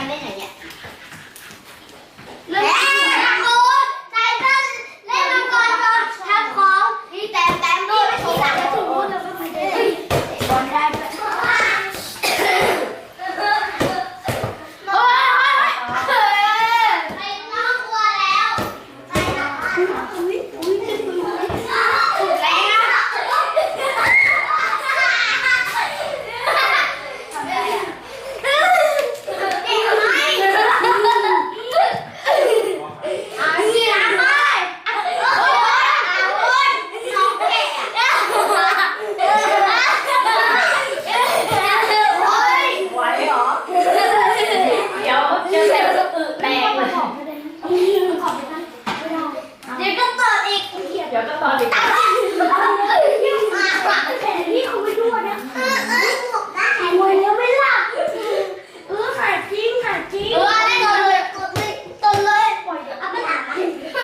มันได้ไงเนี่ยเล่นมังกรไททันเล่นมังกรโดนทำของนี่แต่แต่โดนทีหลังถึงรู้เลยว่ามันได้บอลได้เฮ้ยไปนอกครัวแล้วไปนอกลัวอุ้ยอุ้ยสุดแรงอะ ไหวเหรอ เดี๋ยวเจอแต่ก็อึแตกเลยเดี๋ยวก็เปิดอีก เดี๋ยวก็ตอนอีก